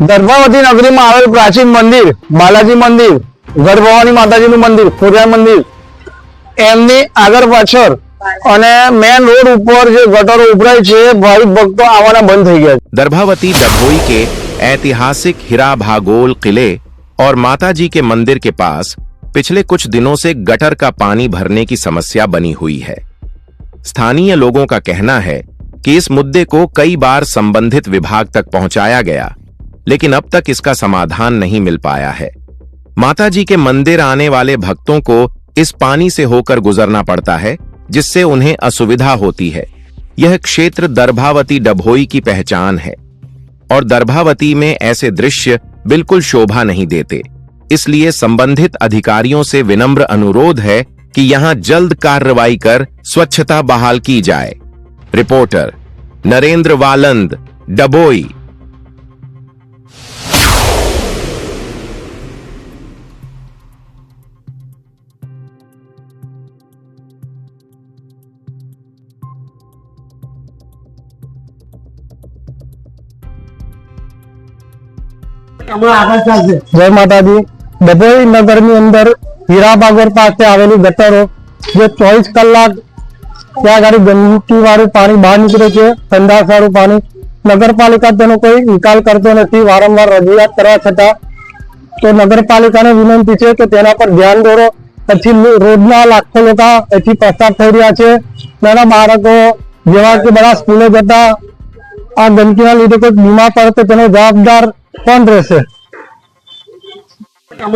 ગર્ભાવતી નગરીમાં આવેલ પ્રાચીન મંદિર બાલાજી મંદિર ગર્ભવાની માતાજીનું મંદિર ખોડિયાર મંદિર એમની આગળ પાછળ અને મેન રોડ ઉપર જે ગટરો ઉભરાય છે ભાવિક ભક્તો આવવાના બંધ થઈ ગયા છે दर्भावती डभोई के ऐतिहासिक हीरा भागोल किले और माताजी के मंदिर के पास पिछले कुछ दिनों से गटर का पानी भरने की समस्या बनी हुई है स्थानीय लोगों का कहना है कि इस मुद्दे को कई बार संबंधित विभाग तक पहुंचाया गया लेकिन अब तक इसका समाधान नहीं मिल पाया है। माताजी के मंदिर आने वाले भक्तों को इस पानी से होकर गुजरना पड़ता है, जिससे उन्हें असुविधा होती है। यह क्षेत्र दर्भावती डभोई की पहचान है, और दर्भावती में ऐसे दृश्य बिल्कुल शोभा नहीं देते। इसलिए संबंधित अधिकारियों से विनम्र अनुरोध है कि यहाँ जल्द कार्रवाई कर स्वच्छता बहाल की जाए। रिपोर्टर, नरेंद्र वालंद डबोई જય માતાજી. ડભોઈ નગરની અંદર હીરાબાગર પાસે આવેલી ગટરો, જે ચોવીસ કલાક ત્યાં આગળ ગંદકી વાળું પાણી બહાર નીકળે છે ઠંડા વાળું પાણી. નગરપાલિકા તેનો કોઈ નિકાલ કરતો નથી, વારંવાર રજૂઆત કરવા છતાં તો નગરપાલિકાને વિનંતી છે કે તેના પર ધ્યાન દોરો. પછી રોજના લાખો લોકો એથી પસાર થઈ રહ્યા છે. નાના બાળકો જેવા કે બધા સ્કૂલે જતા આ ગંદકીના લીધે કોઈ બીમાર પડે તો તેનો જવાબદાર કોણ રહેશે